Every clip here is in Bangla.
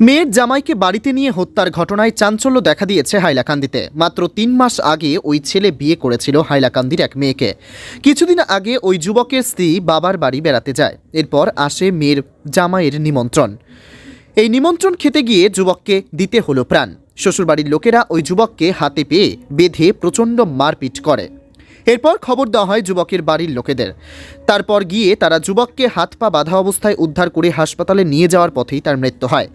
মেয়ের জামাইকে বাড়িতে নিয়ে হত্যার ঘটনায় চাঞ্চল্য দেখা দিয়েছে হাইলাকান্দিতে। মাত্র তিন মাস আগে ওই ছেলে বিয়ে করেছিল হাইলাকান্দির এক মেয়েকে। কিছুদিন আগে ওই যুবকের স্ত্রী বাবার বাড়ি বেড়াতে যায়। এরপর আসে মেয়ের জামাইয়ের নিমন্ত্রণ। এই নিমন্ত্রণ খেতে গিয়ে যুবককে দিতে হলো প্রাণ। শ্বশুরবাড়ির লোকেরা ওই যুবককে হাতে পেয়ে বেঁধে প্রচণ্ড মারপিট করে। এরপর খবর দেওয়া হয় যুবকের বাড়ির লোকেদের। তারপর গিয়ে তারা যুবককে হাত পা বাঁধা অবস্থায় উদ্ধার করে হাসপাতালে নিয়ে যাওয়ার পথেই তার মৃত্যু হয়।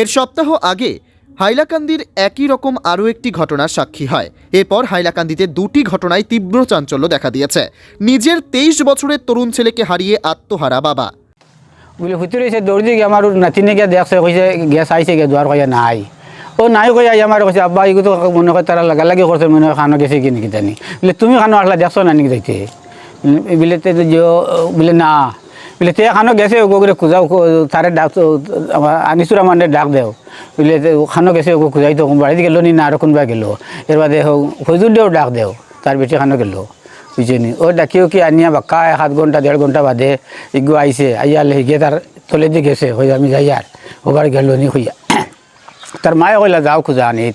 এর সপ্তাহ আগে হাইলাকান্দির একই রকম আরও একটি ঘটনার সাক্ষী হয়। এরপর হাইলাকান্দিতে দুটি ঘটনায় তীব্র চাঞ্চল্য দেখা দিয়েছে। নিজের তেইশ বছরের তরুণ ছেলেকে হারিয়ে আত্মহারা বাবা। বলে ভিতরে এসে দৌড় দিয়ে আমার নাতিনে গিয়ে দেখছে, কইছে, গ্যাস আইছে গিয়ে দুয়ার কইয়া নাই। ও নাই কই আই আমার কইছে আব্বা এগুলো তো মনে হয় তারা লাগা লাগি করছে মনে হয় খানো গেছে কি নাকি জানি। বলে, তুমি খানো আসলা, দেখছ না নাকি যাইতে বলে, তে বলে, না। বলে, তে খানো গেছে ওগো করে খুঁজাও তারে ডাক আনিসুরা মানে ডাক দেও। বলে খানো গেছে ওগো খুঁজাই তো বাড়িতে গেল নি, না আর কোনবা গেলো। এর বাদে হোক হজুর দেও ডাক দেও তার বেটি খানো গেল। বুঝিনি ও ডাকিও কি আনিয়া বাক্কা সাত ঘণ্টা দেড় ঘণ্টা বাদে, ইগু আইছে আইয়া লেগে তার তলে দিয়ে গেছে হয়ে আমি যাই আর ওবার গেলো নি হইয়া তার মায়ে কইলা, যাও খুঁজা আনিত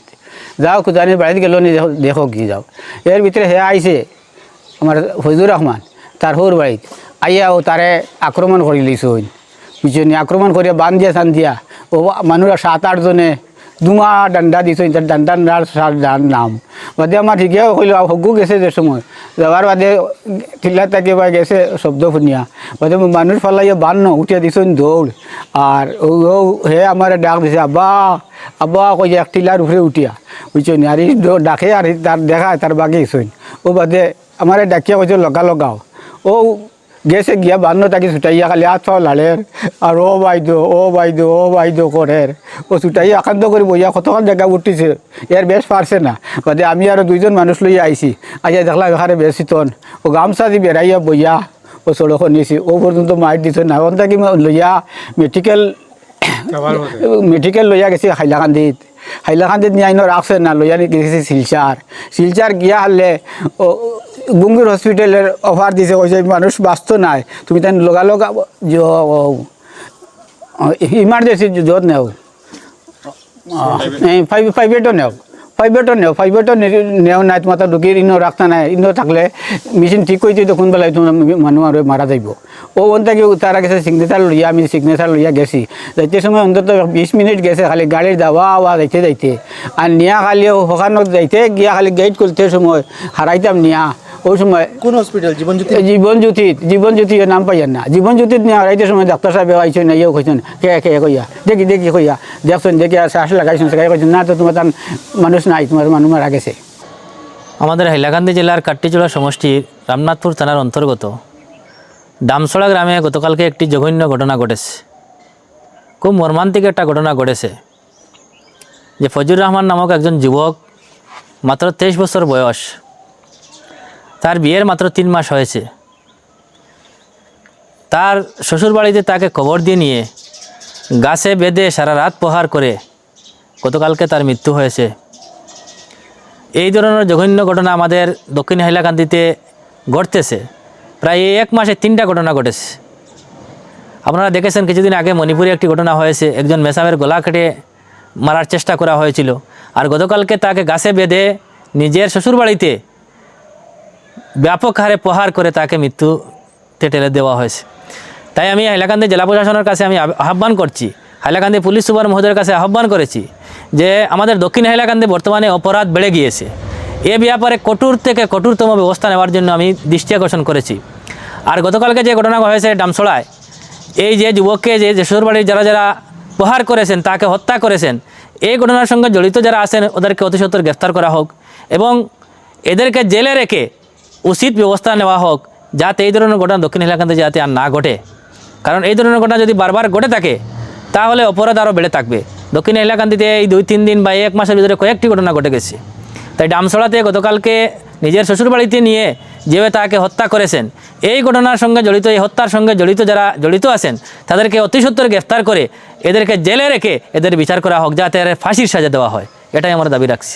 যাও খুঁজা আনি, বাড়িতে গেল নি দেখো- কি যাও। এর ভিতরে হে আইছে আমার হজুর রহমান, তার হোর বাড়িত। আইয়া ও তারে আক্রমণ করে লিছ বুঝিনি আক্রমণ করিয়া বান দিয়া সান দিয়া ও মানুষরা সাত আটজনে দুমা ডান্ডা দিছে তার ডান্ডার নার নাম। বাদে আমার ঠিকে কইল হগু গেছে যে সময়। যাওয়ার বাদে ঠিলা তাকে বা গেছে শব্দ শুনিয়া। বাদে মানুষ ফালাইয়া বান ন, উঠিয়া দিছেন দৌড় আর ও ও হে আমার ডাক দিছে, আব্বা আব্বা কই এক টিলার উপরে উঠিয়া। বুঝছেন আর ই দ- ডাকে আর ই তার দেখা তার বাগে গেছেন ও বাদে আমার ডাকিয়া কইছে লগা লগাও। ও গেছে গিয়া বান্ন তাকে ছুটাইয়া খালি পাও লাড়ের আর ও বাইদো ও বাইদো ও বাইদো করের। ও ছুটাইয়া আকান্ত করে বইয়া কতক্ষণ জায়গা উঠিছে এর বেশ পারছে না। বাদে আমি আরও দুইজন মানুষ লইয়া আইছি। আইয়া দেখলাম এখানে বেশ শীতন ও গামছা দি বেড়াইয়া বইয়া ও সড়ক নিয়েছি। ও পর্যন্ত মাইট দিছে না। ওন থাকি লইয়া মেডিকেল মেডিকেল লইয়া গেছি হাইলাকান্দিত। হাইলাকান্দিত নিয়ে আইন রাখছে না। লইয়া গেছি শিলচার। শিলচার গিয়া হারলে ও গুঙ্গুর হসপিটালের অফার দিছে কইছে মানুষ বাঁচত নাই। তুমি তাই লগালগ ইমার্জেন্সি য'ত নেও। প্রাইভেটও নেও। প্রাইভেটও নেও প্রাইভেটও নেও নাই তোমার তো ঢুকি ইনো রাখতা নাই ইনো থাকলে মেশিন ঠিক করে দিয়ে কোন বেলায় তোমার মানুষ আর মারা যাইব ও অন্তাকে তারা গেছে সিগনেচার লইয়া আমি সিগনেচার লইয়া গেছি। যাইতে সময় অন্তত বিশ মিনিট গেছে খালি গাড়ির যাওয়া আওয়া যাইতে যাইতে। আর নিয়া খালি ওখানত যাইতে গিয়া খালি গেট করতে সময় হারাইতাম নিয়া। ওই সময় কোন হসপিটাল জীবনজ্যোতি? জীবন জ্যোতিত জীবন জ্যোতি নাম পাইয়ান না। জীবন জ্যোতিত নিয়ে হারাইতে সময় ডাক্তার সাহেব আইছেন না ইয়েও কইছেন কে কে কইয়া? দেখি দেখি কইয়া দেখছেন দেখি আর শ্বাস লাগাইছেন সেখানে কইছেন না তো তোমার মানুষ নাই তোমার মানুষ মারা গেছে। আমাদের হাইলাকান্দি জেলার কাট্টিচোড়া সমষ্টির রামনাথপুর থানার অন্তর্গত। ডামছড়া গ্রামে গতকালকে একটি জঘন্য ঘটনা ঘটেছে। খুব মর্মান্তিক একটা ঘটনা ঘটেছে। যে ফজুর রহমান নামক একজন যুবক মাত্র তেইশ বছর বয়স তার বিয়ের মাত্র তিন মাস হয়েছে। তার শ্বশুরবাড়িতে তাকে কবর দিয়ে নিয়ে গাছে বেঁধে সারা রাত প্রহার করে গতকালকে তার মৃত্যু হয়েছে। এই ধরনের জঘন্য ঘটনা আমাদের দক্ষিণ হাইলাকান্দিতে ঘটতেছে। প্রায় এই এক মাসে তিনটা ঘটনা ঘটেছে। আপনারা দেখেছেন কিছুদিন আগে মণিপুরে একটি ঘটনা হয়েছে। একজন মেসামের গলা কেটে মারার চেষ্টা করা হয়েছিল। আর গতকালকে তাকে গাছে বেঁধে নিজের শ্বশুরবাড়িতে ব্যাপক হারে প্রহার করে তাকে মৃত্যুতে ঠেলে দেওয়া হয়েছে। তাই আমি হাইলাকান্দি জেলা প্রশাসনের কাছে আমি আহ্বান করছি, হাইলাকান্দি পুলিশ সুপার মহোদয়ের কাছে আহ্বান করেছি যে আমাদের দক্ষিণ হাইলাকান্দি বর্তমানে অপরাধ বেড়ে গিয়েছে। এ ব্যাপারে কঠোর থেকে কঠোরতম ব্যবস্থা নেওয়ার জন্য আমি দৃষ্টি আকর্ষণ করেছি। আর গতকালকে যে ঘটনা হয়েছে ডামছড়ায় এই যে যুবককে যে যে শ্বশুরবাড়ির যারা যারা প্রহার করেছেন, তাকে হত্যা করেছেন, এই ঘটনার সঙ্গে জড়িত যারা আছেন, ওদেরকে অতি সত্বর গ্রেফতার করা হোক এবং এদেরকে জেলে রেখে উচিত ব্যবস্থা নেওয়া হোক, যাতে এই ধরনের ঘটনা দক্ষিণ এলাকাতে যাতে আর না ঘটে। কারণ এই ধরনের ঘটনা যদি বারবার ঘটে থাকে, তাহলে অপরাধ আরও বেড়ে থাকবে। দক্ষিণ এলাকান্তিতে এই দুই তিন দিন বা এক মাসের ভিতরে কয়েকটি ঘটনা ঘটে গেছে। তাই ডামসড়াতে গতকালকে নিজের শ্বশুরবাড়িতে নিয়ে যেভাবে তাকে হত্যা করেছেন, এই ঘটনার সঙ্গে জড়িত, এই হত্যার সঙ্গে জড়িত যারা জড়িত আছেন, তাদেরকে অতি সত্বর গ্রেফতার করে এদেরকে জেলে রেখে এদের বিচার করা হোক, যাতে ফাঁসির সাজা দেওয়া হয়। এটাই আমরা দাবি রাখছি।